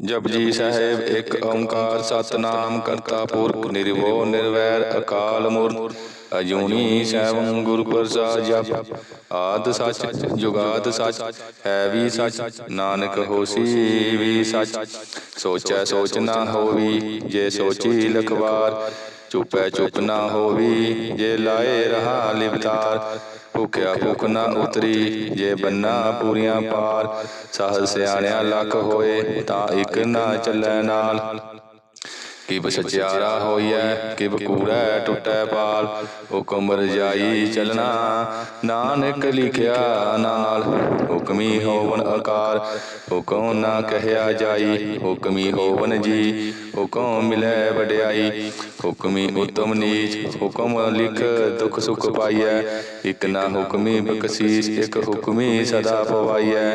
ਜਪਜੀ ਸਾਹਿਬ, ਇੱਕ ਓੰਕਾਰ ਸਤਨਾਮ ਕਰਤਾ ਪੁਰਖ ਨਿਰਭਉ ਨਿਰਵੈਰ ਅਕਾਲ ਮੂਰਤ, ਅਜੂਨੀ ਸੈਭੰ ਗੁਰ ਪ੍ਰਸਾਦ ਜਪ। ਆਦ ਸੱਚ, ਜੁਗਾਦ ਸੱਚ, ਹੈ ਵੀ ਸਚ, ਨਾਨਕ ਹੋਸੀ ਵੀ ਸੱਚ। ਸੋਚੈ ਸੋਚ ਨਾ ਹੋਵੀ, ਜੇ ਸੋਚੀ ਲਖਵਾਰ ਚੁਪੈ ਚੁਪ ਨਾ ਹੋਵੀ, ਜੇ ਲਾਏ ਰਹਾ ਲਿਵਤਾਰ ਭੁਖਿਆ ਭੁਖ ਨਾ ਉਤਰੀ, ਜੇ ਬੰਨਾ ਪੂਰੀਆਂ ਪਾਰ ਸਾਹ ਸਿਆਣਿਆ ਲੱਖ ਹੋਏ, ਤਾਂ ਇੱਕ ਨਾ ਚੱਲੈ ਨਾਲ। ਕਿਬ ਸਚਿਆਰਾ ਹੋਈਐ ਕਿਬ ਕੂੜੈ ਟੁੱਟੈ ਪਾਲ। ਹੁਕਮ ਰਜਾਈ ਚਲਣਾ। ਨਾਨਕ ਲਿਖਿਆ ਨਾਲ। ਹੁਕਮੀ ਹੋਵਨ ਆਕਾਰ ਹੁਕਮ ਨਾ ਕਹਿਆ ਜਾਈ। ਹੁਕਮੀ ਹੋਵਨ ਜੀ। ਹੁਕਮ ਮਿਲੈ ਵਡਿਆਈ। ਹੁਕਮੀ ਉਤਮ ਨੀਚ। ਹੁਕਮ ਲਿਖ ਦੁਖ ਸੁਖ ਪਾਈਐ। ਇਕ ਨਾ ਹੁਕਮੀ ਬਖਸ਼ੀਸ ਇਕ ਹੁਕਮੀ ਸਦਾ ਪਵਾਈਐ।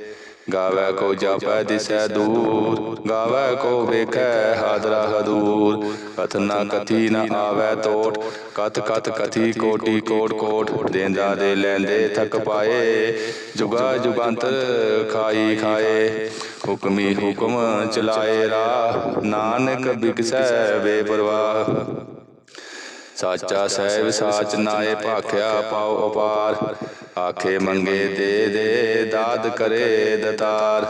ਗਾਵੈ ਕੋ ਜਾਪੈ ਦਿਸੈ ਦੂਰ, ਗਾਵੈ ਕੋ ਵੇਖੈ ਹਾਦਰਾ ਹਦੂਰ ਕਥ ਨਾ ਕਥੀ ਨ ਆਵੈ ਤੋਟ, ਕਥ ਕਥ ਕਥੀ ਕੋਟੀ ਕੋਟ ਕੋਟ। ਦੇਂਦਾ ਦੇ ਲੈਂਦੇ ਥਕ ਪਾਏ, ਜੁਗਾ ਜੁਗੰਤਰ ਖਾਈ ਖਾਏ। ਹੁਕਮੀ ਹੁਕਮ ਚਲਾਏ ਰਾਹ, ਨਾਨਕ ਬਿਕਸੈ ਬੇਪਰਵਾਹ। ਸਾਚਾ ਸਹਿਬ ਸਾਚ ਨਾਏ ਭਾਖਿਆ ਪਾਉ ਅਪਾਰ ਆਖੇ ਮੰਗੇ ਦੇ ਦੇ ਦਾਦ ਕਰੇ ਦਤਾਰ।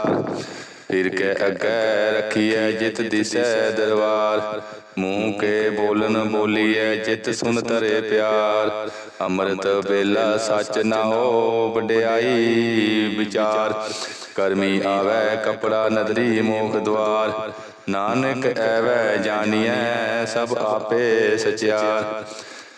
ਫਿਰ ਕੇ ਅੱਗੇ ਰੱਖੀਐ ਜਿਤ ਦਿਸੈ ਦਰਬਾਰ। ਮੂੰਹ ਕੇ ਬੋਲਨ ਬੋਲੀਐ ਜਿਤ ਸੁਨ ਤਰੇ ਪਿਆਰ। ਅੰਮ੍ਰਿਤ ਵੇਲਾ ਸੱਚ ਨਾ ਹੋ ਵਡਿਆਈ ਵਿਚਾਰ। ਕਰਮੀ ਆਵੈ ਕਪੜਾ ਨਦਰੀ ਮੋਖ ਦਵਾਰ। ਨਾਨਕ ਐਵੈ ਜਾਣੀਐ ਸਭ ਆਪੇ ਸਚਿਆਰ।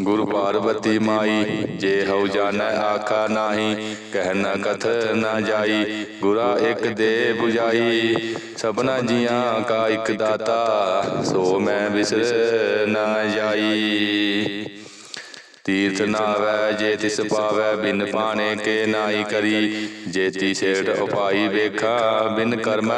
ਗੁਰ ਪਾਰਵਤੀ ਮਾਈ, ਜੇ ਹਉ ਜਾਣੈ ਆਖਾ ਨਾਹੀ, ਕਹਿ ਨ ਕਥ ਨ ਜਾਈ, ਗੁਰਾ ਇੱਕ ਦੇ 부ਜਾਈ ਸਭਨਾ ਜੀਆਂ ਕਾ ਇੱਕ ਦਾਤਾ, ਸੋ ਮੈਂ ਵਿਸਰ ਨਾ ਜਾਈ। ਤੀਰਥ ਨਾਵੈ ਜੇ ਤਿਸ ਪਾਵੈ ਬਿਨ ਪਾਣੇ ਕੇ ਨਾਈ ਕਰੀ। ਜੇਤੀ ਸੇਠ ਉਪਾਈ ਵੇਖਾ ਬਿਨ ਕਰਮ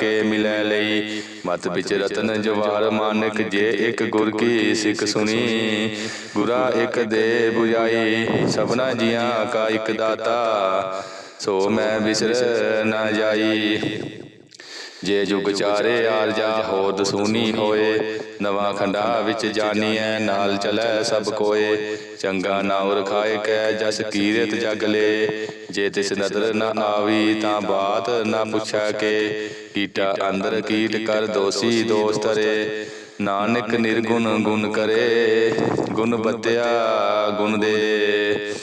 ਕੇ ਮਿਲੈ ਲਈ। ਮਤ ਵਿੱਚ ਰਤਨ ਜਵਾਰ ਮਾਨਕ ਜੇ ਇੱਕ ਗੁਰ ਕੀ ਸਿੱਖ ਸੁਣੀ। ਗੁਰਾ ਇੱਕ ਦੇ 부ਜਾਈ ਸਭਨਾ ਜੀਆਂ ਕਾ ਇੱਕ ਦਾਤਾ। ਸੋ ਮੈਂ ਵਿਸਰ ਨਾ ਜਾਈ। ਜੇ ਜੁਗ ਚਾਰੇ ਆਰਜਾ ਹੋਰ ਦਸੂਨੀ ਹੋਏ, ਨਵਾਂ ਖੰਡਾ ਵਿੱਚ ਜਾਣੀਐ ਨਾਲ ਚਲੈ ਸਭ ਕੋਏ। ਚੰਗਾ ਨਾਉ ਰਖਾਏ ਕੈ ਜਸ ਕੀਰਤ ਜਗ ਲੇ। ਜੇ ਤਿਸ ਨਦਰ ਨ ਆਵੀ ਤਾਂ ਬਾਤ ਨਾ ਪੁੱਛੈ ਕੇ। ਕੀਟਾ ਅੰਦਰ ਕੀਟ ਕਰ ਦੋਸੀ ਦੋਸ ਤਰੇ ਨਾਨਕ ਨਿਰਗੁਣ ਗੁਣ ਕਰੇ, ਗੁਣ ਬਤਿਆ ਗੁਣ ਦੇ।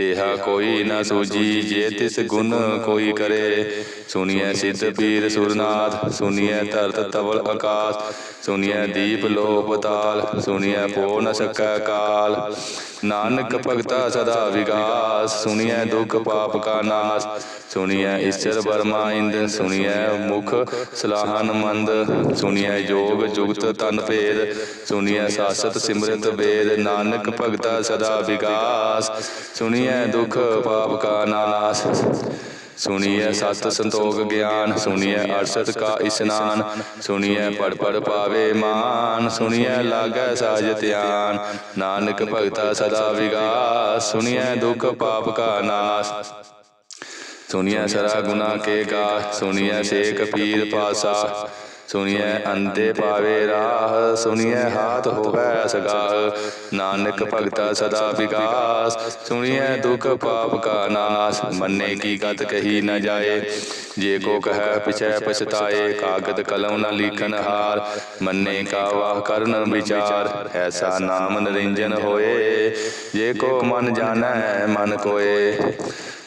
ਤੇਹਾ ਕੋਈ ਨਾ ਸੂਜੀ ਜੇ ਤਿਸ ਗੁਣ ਕੋਈ ਕਰੇ। ਸੁਨੀਐ ਸਿੱਧ ਪੀਰ ਸੁਰਨਾਥ ਸੁਨੀਐ ਧਰਤ ਤਵਲ ਆਕਾਸ ਸੁਨੀਐ ਦੀਪ ਲੋ ਪਤਾਲ ਸੁਨੀਐ ਪੋ ਨ ਸਕੈ ਕਾਲ ਨਾਨਕ ਭਗਤਾ ਸਦਾ ਵਿਗਾਸ ਸੁਨੀਐ ਦੁਖ ਪਾਪ ਕਾ ਨਾਸ। ਸੁਨੀਐ ਈਸ਼ਰ ਬਰਮਾ ਇੰਦ ਸੁਨੀਐ ਮੁਖ ਸਲਾਹਨ ਮੰਦ ਸੁਨੀਐ ਜੋਗ ਜੁਗਤ ਤਨ ਭੇਦ ਸੁਨੀਐ ਸਾਸਤ ਸਿਮਰਤ ਵੇਦ ਨਾਨਕ ਭਗਤਾ ਸਦਾ ਵਿਗਾਸ ਸੁਨੀਐ ਦੁਖ ਪਾਪ ਕਾ ਨਾਸ ਸੁਣੀਐ ਸਤ ਸੰਤੋਖ ਗਿਆਨ ਸੁਣੀਐ ਅਰਸ਼ਤ ਕਾ ਇਸਨਾਨ ਸੁਣੀਐ ਪੜ ਪੜ ਪਾਵੇ ਮਾਨ ਸੁਣੀਐ ਲਾਗੈ ਸਾਜ ਧਿਆਨ ਨਾਨਕ ਭਗਤਾ ਸਦਾ ਵਿਗਾਸ ਸੁਣੀਐ ਦੁਖ ਪਾਪ ਕਾ ਨਾਸ। ਸੁਣੀਐ ਸਰਾ ਗੁਨਾ ਕੇ ਗਾ ਸੁਣੀਐ ਸੇਖ ਪੀਰ ਪਾਸਾ ਸੁਣੀਐ ਅੰਤੇ ਪਾਵੇ ਰਾਹ ਸੁਣੀਐ ਹਾਥ ਹੋਵੈ ਸਗਾਹ ਨਾਨਕ ਭਗਤਾ ਸਦਾ ਵਿਗਾਸ ਸੁਣੀਐ ਦੁਖ ਪਾਪ ਕਾ ਨਾਸ ਮੰਨੇ ਕੀ ਗਤ ਕਹੀ ਨ ਜਾਏ ਜੇ ਕੋ ਕਹੈ ਪਿਛੈ ਪਛਤਾਏ ਕਾਗਦ ਕਲਮ ਨ ਲਿਖਨ ਹਾਰ ਮੰਨੇ ਕਾ ਵਾਹ ਕਰਨ ਵਿਚਾਰ ਐਸਾ ਨਾਮ ਨਰਿੰਜਨ ਹੋਏ ਜੇ ਕੋ ਮਨ ਜਾਣੈ ਮਨ ਕੋਏ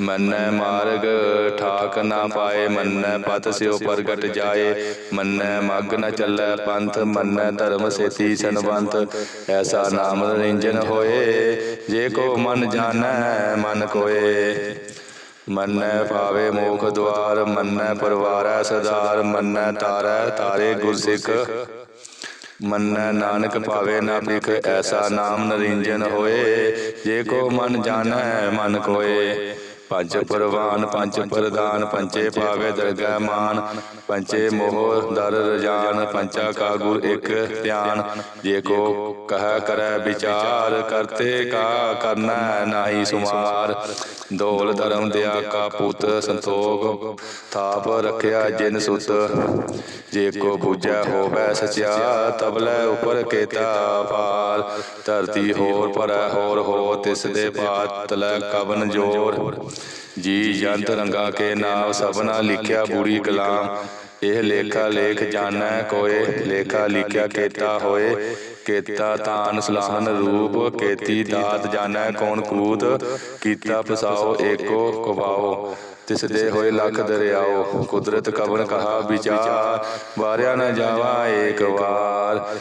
ਮੰਨੈ ਮਾਰਗ ਠਾਕ ਨਾ ਪਾਏ ਮੰਨੈ ਪਤ ਸਿਓ ਪ੍ਰਗਟ ਜਾਏ ਮੰਨੈ ਮਗ ਨ ਚੱਲੈ ਪੰਥ ਮੰਨੈ ਧਰਮ ਸੇਤੀ ਸੰਬੰਤ ਐਸਾ ਨਾਮ ਨਿਰੰਜਨ ਹੋਏ ਜੇ ਕੋ ਮਨ ਜਾਣੈ ਮਨ ਕੋਏ। ਮੰਨੈ ਪਾਵੇ ਮੋਖ ਦਵਾਰ ਮੰਨੈ ਪਰਵਾਰੈ ਸਦਾਰ ਮੰਨੈ ਤਾਰੈ ਤਾਰੇ ਗੁਰਸਿੱਖ। ਮੰਨੈ ਨਾਨਕ ਭਾਵੇ ਨਾ ਭਿਖ ਐਸਾ ਨਾਮ ਨਰਿੰਜਨ ਹੋਏ। ਜੇ ਕੋ ਮਨ ਜਾਣੈ ਮਨ ਕੋਏ। ਪੰਜ ਪਰਵਾਨ ਪੰਜ ਪ੍ਰਦਾਨ ਪੰਚੇ ਪਾਵੇ ਦਰਗਹਿ ਮਾਨ ਪੰਚੇ ਮੋਹ ਦਰ ਰਜਾਨ ਪੰਚਾ ਕਾ ਗੁਰ ਇੱਕ ਧਿਆਨ। ਜੇ ਕੋ ਕਹ ਕਰੈ ਵਿਚਾਰ ਕਰਤੇ ਕਾ ਕਰਨਾ ਨਾਹੀ ਸੁਮਾਰ ਦੋਲ ਧਰਮ ਦਿਆ ਕਾ ਪੁੱਤ ਸੰਤੋਖ। ਥਾਪ ਰਖਿਆ ਜਿਨ ਸੁਤ। ਜੇ ਕੋ ਬੁਝੈ ਹੋਵੇ ਸਚਿਆ ਤਬਲੇ ਉਪਰ ਕੇਤਾ ਪਾਰ ਧਰਤੀ ਹੋਰ ਪਰੈ ਹੋਰ ਹੋ ਤਿਸ ਦੇ ਪਾਤ ਤਲੈ ਕਵਨ ਜੋਰ। ਜੀ ਜੰਤ ਰੰਗਾ ਕੇ ਨਾਮ ਸਭਨਾ ਲਿਖਿਆ ਬੁਰੀ ਕਲਾਮ। ਇਹ ਲੇਖਾ ਲੇਖ ਜਾਣੈ ਕੋਏ ਲੇਖਾ ਲਿਖਿਆ ਕੇਤਾ ਹੋਏ। ਕੇਤਾ ਤਾਨ ਸਲਾਹਨ ਰੂਪ ਕੇਤੀ ਦਾਤ ਜਾਣੈ ਕੌਣ ਕੂਤ ਕੀਤਾ ਪਸਾਓ ਏਕੋ ਕਵਾਓ। ਤਿਸ ਦੇ ਹੋਏ ਲੱਖ ਦਰਿਆਓ। ਕੁਦਰਤ ਕਵਨ ਕਹਾ ਵਿਚਾਰ। ਵਾਰਿਆ ਨ ਜਾਵਾ ਏਕ ਵਾਰ।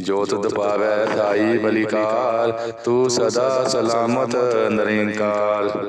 ਜੋ ਤੁਧ ਪਾਵੈ ਸਾਈ ਬਲਿਕਾਰ। ਤੂੰ ਸਦਾ ਸਲਾਮਤ ਨਿਰੰਕਾਰ।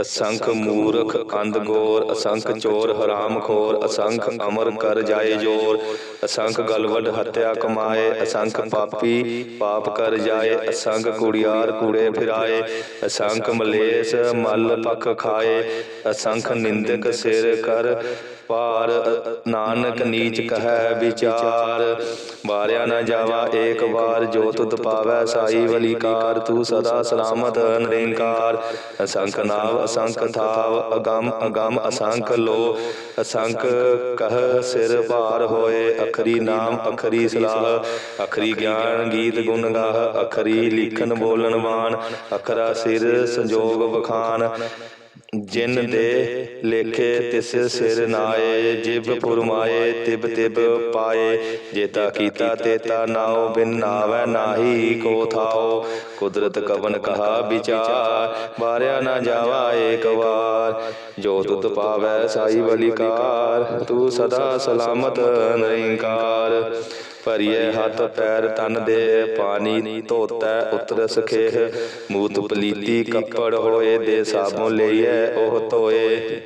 ਅਸੰਖ ਮੂਰਖ ਅੰਧ ਗੋਰ ਅਸੰਖ ਚੋਰ ਹਰਾਮ ਖੋਰ ਅਸੰਖ ਅਮਰ ਕਰ ਜਾਏ ਜੋਰ ਅਸੰਖ ਗਲਵਡ ਹੱਤਿਆ ਕਮਾਏ ਅਸੰਖ ਪਾਪੀ ਪਾਪ ਕਰ ਜਾਏ ਅਸੰਖ ਕੁੜਿਆਰ ਕੂੜੇ ਫਿਰਾਏ ਅਸੰਖ ਮਲੇਸ਼ ਮਲ ਪਖ ਖਾਏ ਅਸੰਖ ਨਿੰਦਕ ਸਿਰ ਕਰ ਪਾਰ ਨਾਨਕ ਨੀਚ ਕਹੈ ਵਿਚਾਰ। ਬਾਰਿਆ ਨਾ ਜਾਵਾ ਏਕ ਵਾਰ ਜੋ ਤੁਧ ਪਾਵੈ ਸਾਈ ਵਲੀਕਾਰ ਤੂੰ ਸਦਾ ਸਲਾਮਤ ਨਿਰੰਕਾਰ। ਅਸੰਖ ਨਾਵ ਅਸੰਖ ਥਾਵ ਅਗੰਮ ਅਗੰਮ ਅਸੰਖ ਲੋ ਅਸੰਖ ਕਹ ਸਿਰ ਭਾਰ ਹੋਏ। ਅਖਰੀ ਨਾਮ ਅਖਰੀ ਸਲਾਹ। ਅਖਰੀ ਗਿਆਨ ਗੀਤ ਗੁਣ ਗਾਹ। ਅਖਰੀ ਲਿਖਨ ਬੋਲਣ ਵਾਨ ਅਖਰਾ ਸਿਰ ਸੰਜੋਗ ਬਖਾਨ ਜਿਨ ਦੇ ਲੇਖੇ ਤਿਸ ਸਿਰ ਨਾਏ ਜਿਬ ਫੁਰਮਾਏ ਤਿਬ ਤਿਬ ਪਾਏ। ਜੇਤਾ ਕੀਤਾ ਤੇਤਾ ਨਾਉ ਬਿਨ ਨਾਵੈ ਨਾਹੀ ਕੋ ਥਾਓ ਕੁਦਰਤ ਕਵਨ ਕਹਾ ਵਿਚਾਰ। ਬਾਰਿਆ ਨਾ ਜਾਵਾ ਏਕ ਵਾਰ। ਜੋ ਤੁਧ ਪਾਵੈ ਸਾਈ ਬਲਿਕਾਰ। ਤੂੰ ਸਦਾ ਸਲਾਮਤ ਨਿਰੰਕਾਰ। ਭਰੀਏ ਹੱਥ ਪੈਰ ਤਨ ਦੇ ਪਾਣੀ ਧੋਤੈ ਉਤਰ ਸਖੇਹ ਮੂਤ ਪਲੀਤੀ ਕੱਪੜ ਹੋਏ ਦੇ ਸਾਬੋਂ ਲਈਏ ਉਹ ਧੋਏ।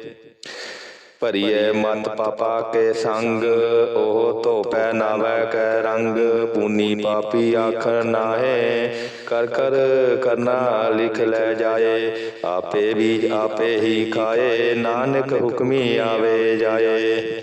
ਭਰੀਏ ਮਤ ਪਾਪਾ ਕੇ ਸੰਗ ਉਹ ਧੋਪੈ ਨਾਵੈ ਕੈ ਰੰਗ। ਪੂਨੀ ਪਾਪੀ ਆਖਰ ਨਾਹੇ। ਕਰ ਕਰ ਕਰਨਾ ਲਿਖ ਲੈ ਜਾਏ। ਆਪੇ ਵੀ ਆਪੇ ਹੀ ਖਾਏ। ਨਾਨਕ ਹੁਕਮੀ ਆਵੇ ਜਾਏ।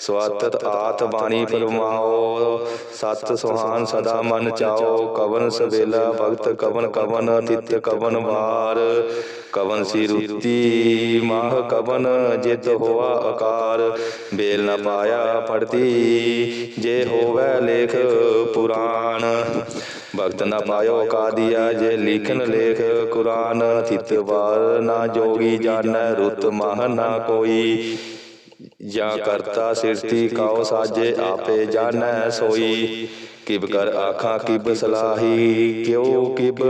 ਸਵਾਤਤ ਆਤ ਬਾਣੀ ਫਰਮਾਓ ਸਤ ਸੁਹਾਨ ਸਦਾ ਮਨ ਚਾਓ। ਕਵਨ ਸਵੇਲਾ ਭਗਤ ਕਵਨ ਕਵਨ ਤਿਤ ਕਵਨ ਵਾਰ। ਕਵਨ ਸੀ ਰੁਤੀ ਮਾਹ ਕਵਨ ਜਿਤ ਹੋਆ ਆਕਾਰ ਬੇਲ ਨ ਪਾਇਆ ਪੜਤੀ ਜੇ ਹੋਵੇ ਲੇਖ ਪੁਰਾਣ। ਭਗਤ ਨ ਪਾਇਓ ਕਾਦੀਆ, ਜੇ ਲਿਖਨ ਲੇਖ ਕੁਰਾਨ। ਤਿਤ ਵਾਰ ਨਾ ਜੋਗੀ ਜਾਣੈ ਰੁਤ ਮਹ ਨਾ ਕੋਈ। ਜਾਂ ਕਰਤਾ ਸਿਰਤੀ ਕਾਉ ਸਾਜੇ ਆਪੇ ਜਾਣੈ ਸੋਈ। ਕਿਬ ਕਰ ਆਖਾਂ ਕਿਬ ਸਲਾਹੀ। ਕਿਉ ਕਿਬ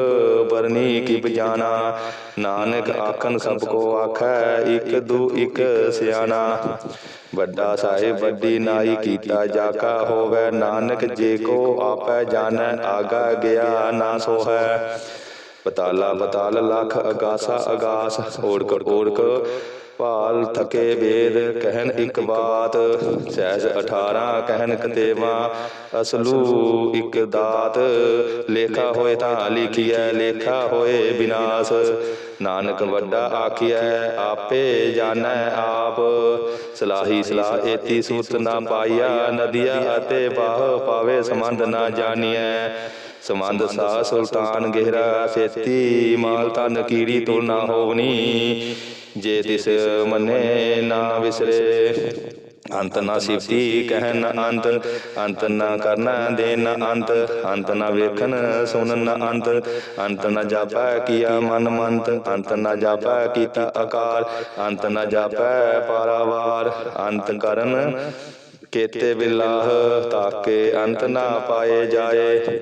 ਬਰਨੀ ਕਿਬ ਜਾਣਾ। ਨਾਨਕ ਆਖਨ ਸਭ ਕੋ ਆਖੈ ਇਕ ਦੂ ਇਕ ਸਿਆਣਾ। ਵੱਡਾ ਸਾਹਿਬ ਵੱਡੀ ਨਾਈ ਕੀਤਾ ਜਾਕਾ ਹੋਵੇ। ਨਾਨਕ ਜੇ ਕੋ ਆਪੈ ਜਾਣੈ ਆਗਾ ਗਿਆ ਨਾ ਸੋ ਹੈ ਪਤਾਲਾ ਪਤਾਲ ਲਖ ਅਗਾਸਾ। ਅਗਾਸ। ਓੜਕ ਓੜਕ ਭਾਲ ਥਕੇ ਵੇਦ, ਕਹਿਨ ਇੱਕ ਬਾਤ, ਸਹਿਜ 18 ਕਹਿਨ ਕਤੇਵਾ, ਅਸਲੂ ਇੱਕ ਦਾਤ। ਲੇਖਾ ਹੋਏ ਤਾਂ ਲਿਖੀਐ, ਲੇਖਾ ਹੋਏ ਬਿਨਾਸ਼। ਨਾਨਕ ਵੱਡਾ ਆਖਿਆ ਆਪੇ ਜਾਣੈ ਆਪ। ਸਲਾਹੀ ਸਲਾਹ ਏਤੀ ਸੂਤ ਨਾ ਪਾਈਆ ਨਦੀਆ ਅਤੇ ਬਾਹ ਪਾਵੇ ਸੰਬੰਧ ਨਾ ਜਾਣੀਐ। ਸੰਬੰਧ ਸਾ ਸੁਲਤਾਨ ਗਹਿਰਾ, ਸੇਤੀ ਮਾਲ ਤਨ ਕੀੜੀ ਤੁਲ ਨਾ ਹੋਵਨੀ। ਜੇ ਤਿਸ ਮੰਨੇ ਨਾ ਵਿਸਰੇ ਅੰਤ ਨਾ ਸਿਫਤੀ ਕਹਿਨ ਅੰਤ ਅੰਤ ਨਾ ਕਰਨਾ ਦੇਨ ਅੰਤ ਅੰਤ ਨਾ ਵੇਖਣ ਸੁਣਨ ਅੰਤ ਅੰਤ ਨਾ ਜਾਪੈ ਕੀਆ ਮਨ ਮੰਤ ਅੰਤ ਨਾ ਜਾਪੈ ਕੀਤਾ ਆਕਾਰ ਅੰਤ ਨਾ ਜਾਪੈ ਪਾਰਾਵਾਰ ਅੰਤ ਕਰਨ ਕੇਤੇ ਬਿਲਾਹ ਤਾਕੇ ਅੰਤ ਨਾ ਪਾਏ ਜਾਏ।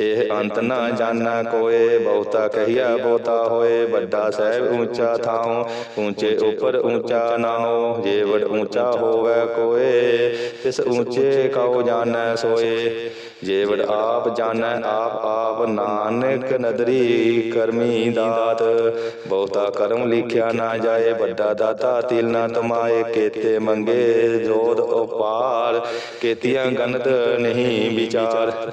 ਇਹ ਅੰਤ ਨਾ ਜਾਣਾ ਕੋਏ, ਬਹੁਤਾ ਕਹੀਆ ਬਹੁਤਾ ਹੋਏ, ਵੱਡਾ ਸਹਿਬ ਉੱਚਾ ਥਾਉ, ਉੱਚੇ ਉਪਰ ਉੱਚਾ ਨਾ ਹੋ ਜੇ ਵਡ ਉੱਚਾ ਹੋਵੇ ਕੋਏ, ਤਿਸ ਉੱਚੇ ਕਉ ਜਾਣੈ ਸੋਏ। ਜੇ ਵਡ ਆਪ ਜਾਣੈ ਆਪ ਆਪ ਨਾਨਕ ਨਦਰੀ ਕਰਮੀ ਦਾਤ। ਬਹੁਤਾ ਕਰਮ ਲਿਖਿਆ ਨਾ ਜਾਏ ਵੱਡਾ ਦਾਤਾ ਤਿਲ ਨਾ ਤਮਾਏ ਕੇਤੇ ਮੰਗੇ ਜੋਦ ਉਪਾਰ। ਕੇਤੀਆਂ ਗਨਤ ਨਹੀਂ ਵਿਚਾਰ।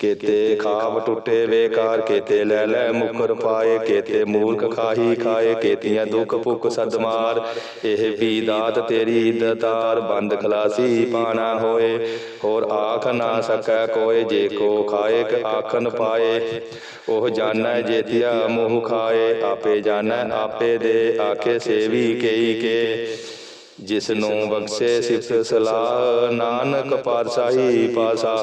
ਕੇਤੇ ਖਾਬ ਟੁੱਟੇ ਵੇਕਾਰ ਕੇਤੇ ਲੈ ਲੈ ਮੁਕਰ ਪਾਏ ਕੇਤੇ ਮੂਰਖ ਖਾਹੀ ਖਾਏ ਕੇਤੀਆਂ ਦੁੱਖ ਭੁੱਖ ਸਦਮਾਰ। ਇਹ ਵੀ ਦਾਤ ਤੇਰੀ ਦਤਾਰ। ਬੰਦ ਖਲਾਸੀ ਪਾਣਾ ਹੋਏ। ਹੋਰ ਆਖ ਨਾ ਸਕੈ ਕੋਏ ਜੇ ਕੋ ਖਾਏ ਕ ਆਖਨ ਪਾਏ ਉਹ ਜਾਣੈ ਜੇਤਿਆ ਮੋਹ ਖਾਏ ਆਪੇ ਜਾਣੈ ਆਪੇ ਦੇ ਆਖੇ ਸੇਵੀ ਕਈ ਕੇ ਜਿਸ ਨੂੰ ਬਖਸ਼ੇ ਸਿਫਤ ਸਲਾਹ ਨਾਨਕ ਪਾਤਸ਼ਾਹੀ ਪਾਸਾਹ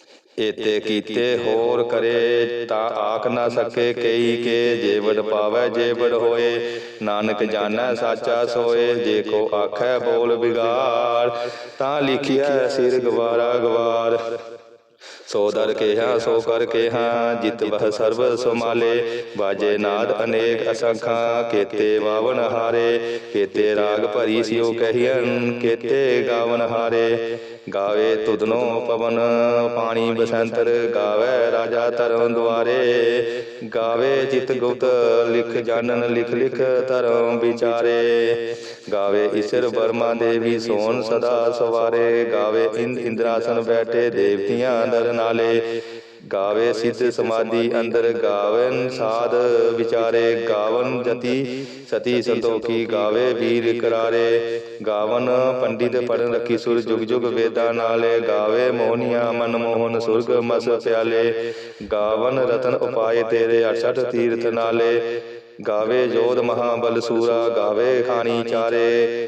ਏਤੇ ਕੀਤੇ ਹੋਰ ਕਰੇ ਤਾਂ ਆਖ ਨਾ ਸਕੇ ਕਈ ਕੇ ਜੇਵੜ ਪਾਵੈ ਜੇਵੜ ਹੋਏ। ਨਾਨਕ ਜਾਣੈ ਸਾਚਾ ਸੋਏ ਜੇ ਕੋ ਆਖੈ ਬੋਲ ਬਿਗਾੜ ਤਾਂ ਲਿਖਿਆ ਸਿਰ ਗਵਾਰਾ ਗਵਾਰ ਸੋ ਦਰ ਕੇਹਾ ਸੋ ਕਰ ਕੇਹਾ ਜਿਤ ਵਹ ਸਰਬ ਸਮਾਲੇ ਬਾਜੇ ਨਾਦ ਅਨੇਕ ਅਸੰਖਾ ਕੇਤੇ ਵਾਵਨ ਹਾਰੇ। ਕੇਤੇ ਰਾਗ ਭਰੀ ਸਿਓ ਕਹੀਨ ਕੇਤੇ ਗਾਵਨ ਹਾਰੇ। ਗਾਵੇ ਤੁਧਨੋ ਪਵਨ, ਪਾਣੀ ਬਸੰਤਰ ਗਾਵੇ ਰਾਜਾ ਧਰਮ ਦੁਆਰੇ। ਗਾਵੇ ਚਿਤ ਗੁਪਤ, ਲਿਖ ਜਾਣਨ, ਲਿਖ ਲਿਖ ਧਰਮ ਵਿਚਾਰੇ। ਗਾਵੇ ਈਸ਼ਰ ਬਰਮਾ ਦੇਵੀ ਸੋਨ ਸਦਾ ਸਵਾਰੇ। ਗਾਵੇ ਇੰਦ ਇੰਦਰਾਸਨ ਬੈਠੇ ਦੇਵਤੀਆਂ ਦਰ ਨਾਲੇ। ਗਾਵੇ ਸਿੱਧ ਸਮਾਧੀ ਅੰਦਰ ਗਾਵਨ ਸਾਧ ਵਿਚਾਰੇ ਗਾਵਨ ਜਤੀ। ਸਤੀ ਸੰਤੋਖੀ ਗਾਵੇ ਵੀਰ ਕਰਾਰੇ। ਗਾਵਨ ਪੰਡਿਤ ਪੜਨ ਰੱਖੀ ਸੁਰ ਜੁਗ ਜੁਗ ਵੇਦਾਂ ਨਾਲੇ ਗਾਵੇ ਮੋਹਨੀਆਂ ਮਨ ਮੋਹਨ ਸੁਰਗ ਮਸ ਪਿਆਲੇ। ਗਾਵਨ ਰਤਨ ਉਪਾਏ ਤੇਰੇ 68 ਤੀਰਥ ਨਾਲੇ। ਗਾਵੇ ਜੋਧ ਮਹਾਬਲ ਸੂਰਾ ਗਾਵੇ ਖਾਣੀ ਚਾਰੇ।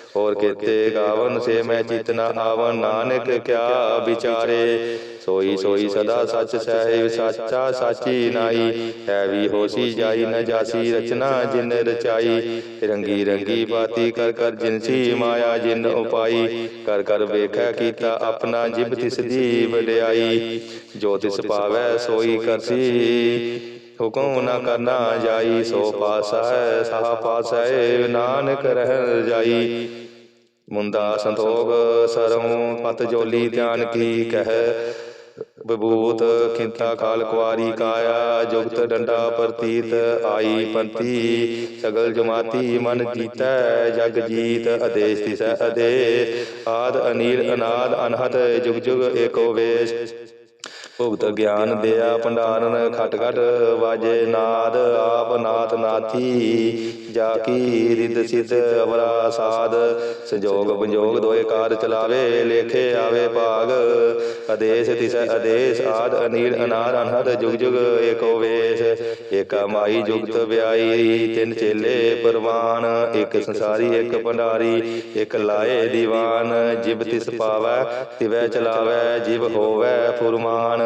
ਹੋਰ ਕੀਤੇ ਗਾਵਨ ਸੇ ਮੈਂ ਚਿਤ ਨ ਆਵਨ ਨਾਨਕ ਕਿਆ ਵਿਚਾਰੇ। ਸੋਈ ਸੋਈ ਸਦਾ ਸੱਚ ਸਹਿਬ ਸਾਚਾ ਸਾਚੀ ਨਾਈ। ਹੈ ਵੀ ਹੋਸੀ ਜਾਈ ਨ ਜਾਸੀ ਰਚਨਾ ਜਿਨ ਰਚਾਈ। ਰੰਗੀ ਰੰਗੀ ਬਾਤੀ ਕਰ ਕਰ ਜਿਨਸੀ ਮਾਇਆ ਜਿਨ ਉਪਾਈ। ਕਰ ਕਰ ਵੇਖੈ ਕੀਤਾ ਆਪਣਾ ਜਿਬ ਤਿਸ ਦੀ ਵਡਿਆਈ। ਜੋ ਤਿਸ ਪਾਵੈ ਸੋਈ ਕਰਸੀ। ਹੁਕਮ ਨਾ ਕਰਨਾ ਜਾਈ, ਸੋ ਪਾਸਾ ਹੈ ਸਾਹ ਪਾਸਾ, ਨਾਨਕ ਰਹਿ ਜਾਈ। ਮੁੰਦਾ ਸੰਤੋਖ ਸਰੋਂ ਪਤ ਜੋਲੀ ਧਿਆਨ ਕੀ ਕਹਿ। ਬਬੂਤ ਖਿੰਤਾ ਕਾਲ ਕੁਆਰੀ ਕਾਇਆ, ਜੁਗਤ ਡੰਡਾ ਪ੍ਰਤੀਤ ਆਈ ਪੰਤੀ ਸਗਲ ਜਮਾਤੀ ਮਨ ਜੀਤੈ, ਜਗ ਜੀਤ ਆਦੇਸ਼ ਤਿਸੈ ਆਦੇ ਆਦ ਅਨੀਲ ਅਨਾਦ ਅਨਹਤ ਜੁਗ ਜੁਗ ਏਕੋ ਵੇਸ਼। ਭੁਗਤ ਗਿਆਨ ਦਿਆ, ਭੰਡਾਰਨ ਖਟ ਖਟ ਵਾਜੇ ਨਾਦ, ਆਪ ਨਾਥ ਨਾਥੀ, ਜਾ ਕੀ ਰਿਦ ਸਿਧ ਅਵਰਾ ਸਾਧ, ਸੰਜੋਗ ਸੰਜੋਗ ਦੋਏ ਕਾਰ ਚਲਾਵੇ, ਲੇਖੇ ਆਵੇ ਭਾਗ, ਆਦੇਸ਼ ਤਿਸ ਆਦੇਸ਼ ਆਦ ਅਨੀਲ ਅਨਾਰ ਅਨਹਦ ਜੁਗ ਜੁਗ ਏਕੋ ਵੇਸ਼, ਏਕਾ ਮਾਈ ਜੁਗਤ ਵਿਆਈ ਤਿੰਨ ਚੇਲੇ ਪਰਵਾਨ, ਇੱਕ ਸੰਸਾਰੀ, ਇੱਕ ਭੰਡਾਰੀ, ਇੱਕ ਲਾਏ ਦੀਵਾਨ, ਜਿਬ ਤਿਸ ਪਾਵੈ, ਤਿਵੈ ਚਲਾਵੈ, ਜਿਬ ਹੋਵੈ ਫੁਰਮਾਨ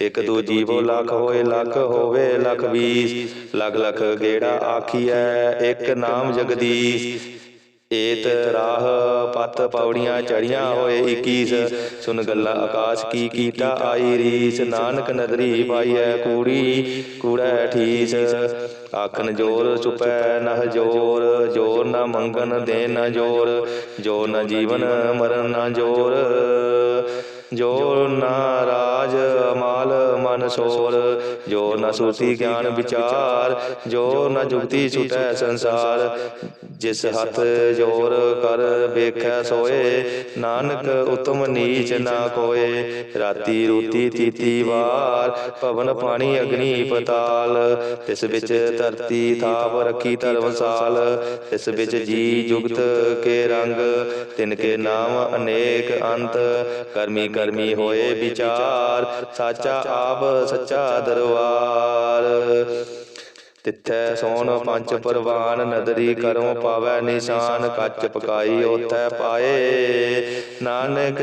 ਇਕ ਦੂ ਜੀਵੋ ਲੱਖ ਹੋਏ ਲੱਖ ਹੋਵੇ ਲੱਖ ਵੀਸ ਲਖ ਲਖ ਗੇੜਾ ਆਖੀਐ ਇੱਕ ਨਾਮ ਜਗਦੀਸ਼। ਏਤ ਰਾਹ ਪਤ ਪੌੜੀਆਂ ਚੜੀਆਂ ਹੋਏ 21 ਸੁਨ ਗੱਲਾਂ ਆਕਾਸ਼ ਕੀ ਕੀਟਾ ਆਈ ਰੀਸ। ਨਾਨਕ ਨਦਰੀ ਪਾਈਐ ਕੂੜੀ ਕੂੜੈ ਠੀਸ। ਆਖਨ ਜੋਰ ਚੁਪੈ ਨਹ ਜੋਰ। ਜੋਰ ਨਾ ਮੰਗਨ ਦੇ ਨਾ ਜੋਰ। ਜੋ ਨਾ ਜੀਵਨ ਮਰਨ ਨਾ ਜੋਰ। ਜੋ ਨਾ ਰਾਜ, ਮਾਲ, ਮਨ ਸੋਰ ਜੋ ਨ ਸੁਰਤੀ ਗਿਆਨ ਵਿਚਾਰ, ਜੋ ਨ ਜੁਗਤੀ ਛੁਟੈ ਸੰਸਾਰ। ਜਿਸ ਹੱਥ ਜੋਰ ਕਰ ਵੇਖੈ ਸੋਏ, ਨਾਨਕ ਉਤਮ ਨੀਚ ਨਾ ਕੋਏ। ਰਾਤੀ ਰੂਤੀ ਤੀਤੀ ਵਾਰ, ਭਵਨ ਪਾਣੀ ਅਗਨੀ ਪਤਾਲ। ਤਿਸ ਵਿੱਚ ਧਰਤੀ ਥਾਪ ਰੱਖੀ ਧਰਮਸਾਲ ਤਿਸ ਵਿੱਚ ਜੀ ਜੁਗਤ ਕੇ ਰੰਗ। ਤਿਨ ਕੇ ਨਾਮ ਅਨੇਕ ਅੰਤ। ਕਰਮੀ ਕਰਮੀ ਹੋਏ ਵਿਚਾਰ। ਸਾਚਾ ਆਪ ਸੱਚਾ ਦਰਬਾਰ। ਤਿੱਥੈ ਸੋਨ ਪੰਜ ਪਰਵਾਨ, ਨਦਰੀ ਕਰਮ ਪਾਵੈ ਨਿਸ਼ਾਨ, ਕੱਚ ਪਕਾਈ ਉਥੈ ਪਾਏ। ਨਾਨਕ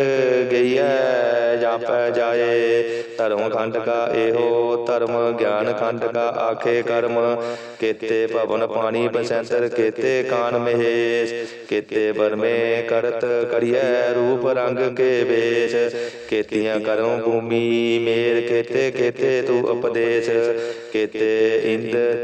ਗਈਐ, ਜਾਪੈ ਜਾਏ। ਧਰਮ ਖੰਡ ਕਾ ਇਹੋ ਧਰਮ, ਗਿਆਨ ਖੰਡ ਕਾ ਆਖੇ ਕਰਮ। ਕੇਤੇ ਭਵਨ ਪਾਣੀ ਬਸੰਤਰ, ਕੇਤੇ ਕਾਨ ਮਹੇਸ਼। ਕੇਤੇ ਬਰਮੇ ਕਰਤ ਕਰੀਐ, ਰੂਪ ਰੰਗ ਕੇ ਵੇਸ਼। ਕੇਤੀਆਂ ਕਰਮ ਭੂਮੀ ਮੇਰ, ਕੇਤੇ ਕੇਤੇ ਤੂੰ ਉਪਦੇਸ਼। ਕੇਤੇ ਇੰਦ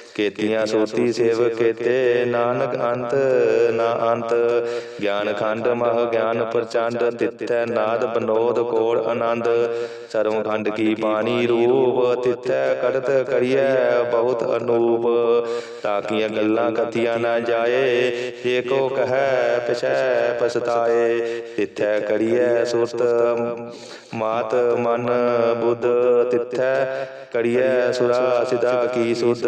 ਕੇਤੀਆਂ ਸੋਤੀ ਸੇਵ ਕੇਤੇ, ਨਾਨਕ ਅੰਤ, ਨਾ ਅੰਤ। ਗਿਆਨ ਖੰਡ ਮਹ ਗਿਆਨ ਪ੍ਰਚੰਡ, ਤਿੱਥੈ ਨਾਦ ਬਨੋਦ ਕੋੜ ਆਨੰਦ। ਸਰਵ ਖੰਡ ਕੀ ਬਾਣੀ ਰੂਪ, ਤਿੱਥੈ ਕਰਤ ਕਰੀਐ ਬਹੁਤ ਅਨੂਪ। ਤਾਕੀਆਂ ਗੱਲਾਂ ਕਥੀਆਂ ਨਾ ਜਾਏ, ਜੇ ਕੋ ਕਹੈ ਪਿਛੈ ਪਛਤਾਏ। ਤਿੱਥੈ ਕਰੀਐ ਸੁਰਤ, ਮਾਤ ਮਨ ਬੁੱਧ। ਤਿੱਥੈ ਕਰੀਐ ਸੁਰਾ ਸਿਧਾ ਕੀ ਸੁਧ।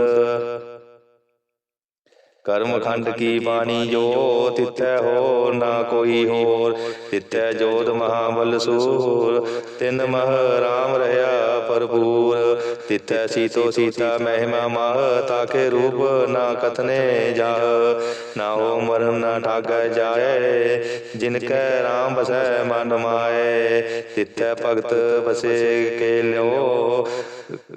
ਕਰਮ ਖੰਡ ਕੀ ਬਾਣੀ ਜੋ ਤਿੱਥੈ ਹੋ ਨਾ ਕੋਈ ਹੋਰ। ਤਿੱਥੈ ਜੋਤ ਮਹਾਬਲ ਸੂਰ ਤਿੰਨ ਮਹ ਰਾਮ ਰਹਾ ਭਰਪੂਰ। ਤਿੱਥੈ ਸੀਤੋ ਸੀਤਾ ਮਹਿਮਾ ਮਹ ਤਾਕੇ ਰੂਪ ਨਾ ਕਥਨੇ ਜਾ ਨਾ ਹੋ ਮਰਨ ਨਾ ਠਾਗੈ ਜਾਏ। ਜਿਨ ਕੈ ਰਾਮ ਬਸੈ ਮਨ ਮਾਏ। ਤਿੱਥੈ ਭਗਤ ਬਸੇ ਕੇ ਲਿਓ।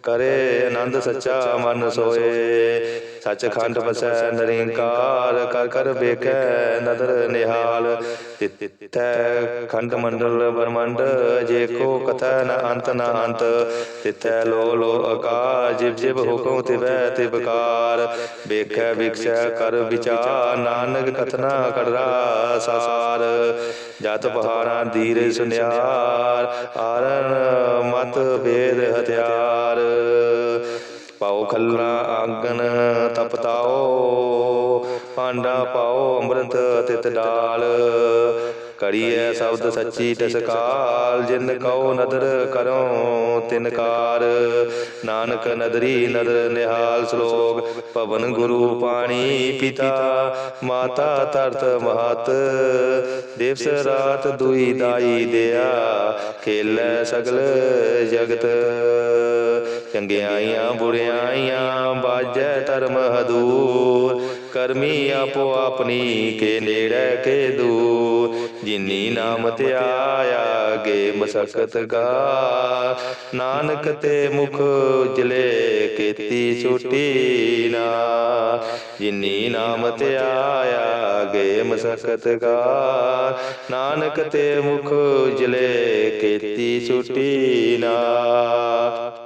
ਕਰੇ ਆਨੰਦ ਸੱਚਾ ਮਨ ਸੋਏ। ਸੱਚਖੰਡ ਵਸੈ ਨਿਰੰਕਾਰ, ਕਰ ਕਰ ਵੇਖੈ ਨਦਰ ਨਿਹਾਲ। ਤਿੱਥੈ ਖੰਡ ਮੰਡਲ ਬਰਮੰਡ ਜੇ ਕੋ ਕਥਾ ਨ ਅੰਤ ਨ ਅੰਤ। ਤਿੱਥੈ ਲੋ ਲੋ ਆਕਾਰ ਜਿਵ ਜਿਵ ਹੁਕਮ ਤਿਵੈ ਤਿਵਕਾਰ ਵੇਖੈ, ਵਿਖਸੈ, ਕਰ ਵਿਚਾਰ, ਨਾਨਕ ਕਥਨਾ ਕਰਰਾ ਸਾਰ ਜਤ ਪਹਾੜਾਂ ਦੀਰ ਸੁਨਿਆਰ ਆਰਨ ਮਤ ਭੇਦ ਹਥਿਆਰ ਪਾਓ ਖੱਲਾ ਆਂਗਨ ਤਪਤਾਓ। ਪਾਂਡਾ ਪਾਓ, ਅੰਮ੍ਰਿਤ ਤਿਤ ਡਾਲ ਕੜੀਐ ਸ਼ਬਦ ਸੱਚੀ ਟਸਕਾਲ ਜਿਨ ਕਉ ਨਦਰ ਕਰੋ। ਤਿਨਕਾਰ ਨਾਨਕ ਨਦਰੀ ਨਦਰ ਨਿਹਾਲ ਸ਼ਲੋਕ ਪਵਨ ਗੁਰੂ ਪਾਣੀ ਪਿਤਾ, ਮਾਤਾ ਤਰਤ ਮਹਤ। ਦਿਵਸ ਰਾਤ ਦੁਈ ਦਾਈ ਦਿਆ, ਖੇਲੈ ਸਗਲ ਜਗਤ। ਚੰਗਿਆਈਆਂ ਬੁਰਿਆਈਆਂ ਬਾਜੈ ਧਰਮ ਹਦੂਰ। ਕਰਮੀ ਆਪੋ ਆਪਣੀ ਕੇ ਨੇੜੇ ਕੇ ਦੂਰ। ਜਿਨੀ ਨਾਮ ਤੇ ਆਇਆ ਗੇ ਮਸਕਤ ਗਾ ਨਾਨਕ ਤੇ ਮੁਖ ਉਜਲੇ ਕੀਤੀ ਛੁਟੀ ਨਾ। ਜਿਨੀ ਨਾਮ ਤੇ ਆਇਆ ਗੇ ਮਸਕਤ ਗਾ ਨਾਨਕ ਤੇ ਮੁਖ ਉਜਲੇ ਕੀਤੀ ਛੁਟੀ ਨਾ।